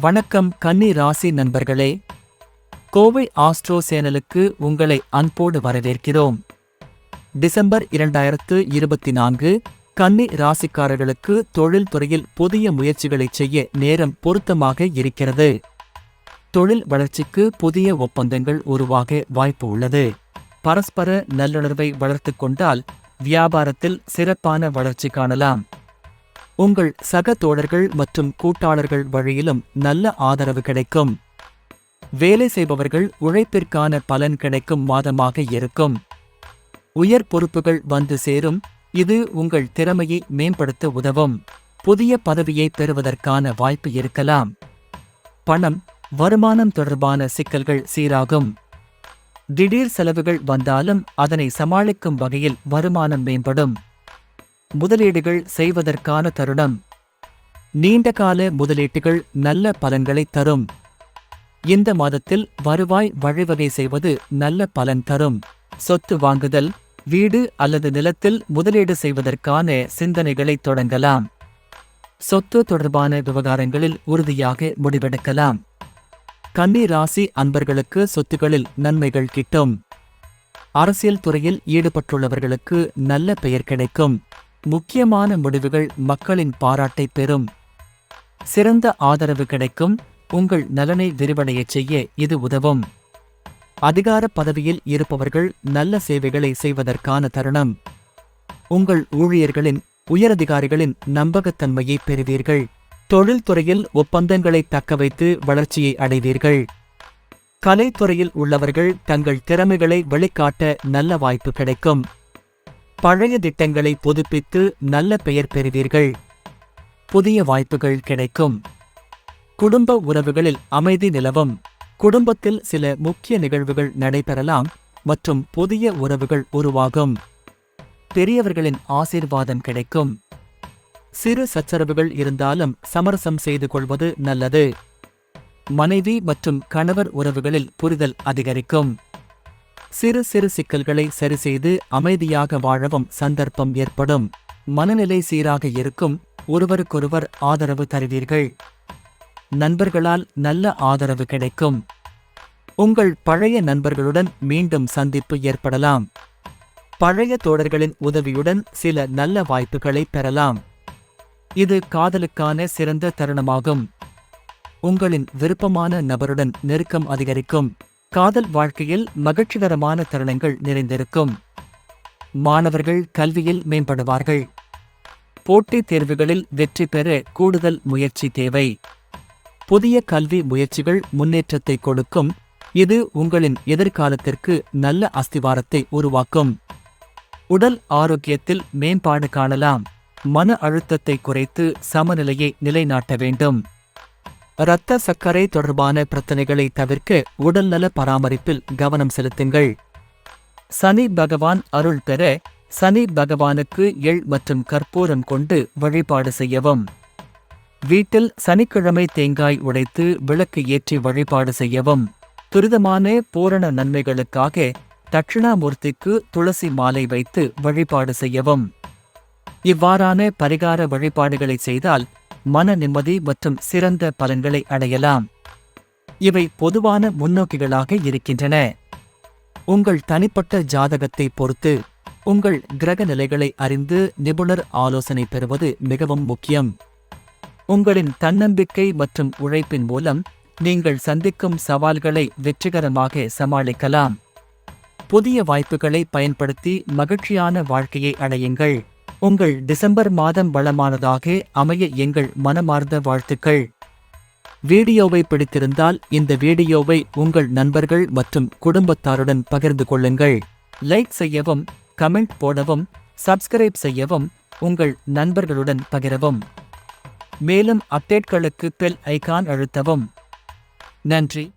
வணக்கம் கன்னி ராசி நண்பர்களே. கோவை ஆஸ்ட்ரோ சேனலுக்கு உங்களை அன்போடு வரவேற்கிறோம். டிசம்பர் இரண்டாயிரத்து இருபத்தி நான்கு கன்னி ராசிக்காரர்களுக்கு தொழில்துறையில் புதிய முயற்சிகளை செய்ய நேரம் பொருத்தமாக இருக்கிறது. தொழில் வளர்ச்சிக்கு புதிய ஒப்பந்தங்கள் உருவாக வாய்ப்பு உள்ளது. பரஸ்பர நல்லுணர்வை வளர்த்துக் கொண்டால் வியாபாரத்தில் சிறப்பான வளர்ச்சி காணலாம். உங்கள் சக தோழர்கள் மற்றும் கூட்டாளர்கள் வழியிலும் நல்ல ஆதரவு கிடைக்கும். வேலை செய்பவர்கள் உழைப்பிற்கான பலன் கிடைக்கும் மாதமாக இருக்கும். உயர் பொறுப்புகள் வந்து சேரும். இது உங்கள் திறமையை மேம்படுத்த உதவும். புதிய பதவியை பெறுவதற்கான வாய்ப்பு இருக்கலாம். பணம் வருமானம் தொடர்பான சிக்கல்கள் சீராகும். திடீர் செலவுகள் வந்தாலும் அதனை சமாளிக்கும் வகையில் வருமானம் மேம்படும். முதலீடுகள் செய்வதற்கான தருணம். நீண்டகால முதலீட்டுகள் நல்ல பலன்களை தரும். இந்த மாதத்தில் வருவாய் வழிவகை செய்வது நல்ல பலன் தரும். சொத்து வாங்குதல் வீடு அல்லது நிலத்தில் முதலீடு செய்வதற்கான சிந்தனைகளை தொடங்கலாம். சொத்து தொடர்பான விவகாரங்களில் உறுதியாக முடிவெடுக்கலாம். கன்னி ராசி அன்பர்களுக்கு சொத்துகளில் நன்மைகள் கிட்டும். அரசியல் துறையில் ஈடுபட்டுள்ளவர்களுக்கு நல்ல பெயர் கிடைக்கும். முக்கியமான முடிவுகள் மக்களின் பாராட்டை பெறும். சிறந்த ஆதரவு கிடைக்கும். உங்கள் நலனை விரிவடையச் செய்ய இது உதவும். அதிகார பதவியில் இருப்பவர்கள் நல்ல சேவைகளை செய்வதற்கான தருணம். உங்கள் ஊழியர்களின் உயரதிகாரிகளின் நம்பகத்தன்மையை பெறுவீர்கள். தொழில்துறையில் ஒப்பந்தங்களை தக்கவைத்து வளர்ச்சியை அடைவீர்கள். கலைத்துறையில் உள்ளவர்கள் தங்கள் திறமைகளை வெளிக்காட்ட நல்ல வாய்ப்பு கிடைக்கும். பழைய திட்டங்களை புதுப்பித்து நல்ல பெயர் பெறுவீர்கள். புதிய வாய்ப்புகள் கிடைக்கும். குடும்ப உறவுகளில் அமைதி நிலவும். குடும்பத்தில் சில முக்கிய நிகழ்வுகள் நடைபெறலாம் மற்றும் புதிய உறவுகள் உருவாகும். பெரியவர்களின் ஆசீர்வாதம் கிடைக்கும். சிறு சச்சரவுகள் இருந்தாலும் சமரசம் செய்து கொள்வது நல்லது. மனைவி மற்றும் கணவர் உறவுகளில் புரிதல் அதிகரிக்கும். சிறு சிறு சிக்கல்களை சரிசெய்து அமைதியாக வாழவும் சந்தர்ப்பம் ஏற்படும். மனநிலை சீராக இருக்கும். ஒருவருக்கொருவர் ஆதரவு தருவீர்கள். நண்பர்களால் நல்ல ஆதரவு கிடைக்கும். உங்கள் பழைய நண்பர்களுடன் மீண்டும் சந்திப்பு ஏற்படலாம். பழைய தோழர்களின் உதவியுடன் சில நல்ல வாய்ப்புகளை பெறலாம். இது காதலுக்கான சிறந்த தருணமாகும். உங்களின் விருப்பமான நபருடன் நெருக்கம் அதிகரிக்கும். காதல் வாழ்க்கையில் மகிழ்ச்சிகரமான தருணங்கள் நிறைந்திருக்கும். மாணவர்கள் கல்வியில் மேம்படுவார்கள். போட்டித் தேர்வுகளில் வெற்றி பெற கூடுதல் முயற்சி தேவை. புதிய கல்வி முயற்சிகள் முன்னேற்றத்தை கொடுக்கும். இது உங்களின் எதிர்காலத்திற்கு நல்ல அஸ்திவாரத்தை உருவாக்கும். உடல் ஆரோக்கியத்தில் மேம்பாடு காணலாம். மன அழுத்தத்தை குறைத்து சமநிலையை நிலைநாட்ட வேண்டும். இரத்த சர்க்கரை தொடர்பான பிரச்சனைகளை தவிர்க்க உடல்நல பராமரிப்பில் கவனம் செலுத்துங்கள். சனி பகவான் அருள் பெற சனி பகவானுக்கு எள் மற்றும் கற்பூரம் கொண்டு வழிபாடு செய்யவும். வீட்டில் சனிக்கிழமை தேங்காய் உடைத்து விளக்கு ஏற்றி வழிபாடு செய்யவும். துரிதமான பூரண நன்மைகளுக்காக தட்சிணாமூர்த்திக்கு துளசி மாலை வைத்து வழிபாடு செய்யவும். இவ்வாறான பரிகார வழிபாடுகளை செய்தால் மன நிம்மதி மற்றும் சிறந்த பலன்களை அடையலாம். இவை பொதுவான முன்னோக்கிகளாக இருக்கின்றன. உங்கள் தனிப்பட்ட ஜாதகத்தை பொறுத்து உங்கள் கிரக நிலைகளை அறிந்து நிபுணர் ஆலோசனை பெறுவது மிகவும் முக்கியம். உங்களின் தன்னம்பிக்கை மற்றும் உழைப்பின் மூலம் நீங்கள் சந்திக்கும் சவால்களை வெற்றிகரமாக சமாளிக்கலாம். புதிய வாய்ப்புகளை பயன்படுத்தி மகிழ்ச்சியான வாழ்க்கையை அடையுங்கள். உங்கள் டிசம்பர் மாதம் வளமானதாக அமைய எங்கள் மனமார்ந்த வாழ்த்துக்கள். வீடியோவை பிடித்திருந்தால் இந்த வீடியோவை உங்கள் நண்பர்கள் மற்றும் குடும்பத்தாருடன் பகிர்ந்து கொள்ளுங்கள். லைக் செய்யவும் கமெண்ட் போடவும் சப்ஸ்கிரைப் செய்யவும் உங்கள் நண்பர்களுடன் பகிரவும். மேலும் அப்டேட்களுக்கு பெல் ஐகான் அழுத்தவும். நன்றி.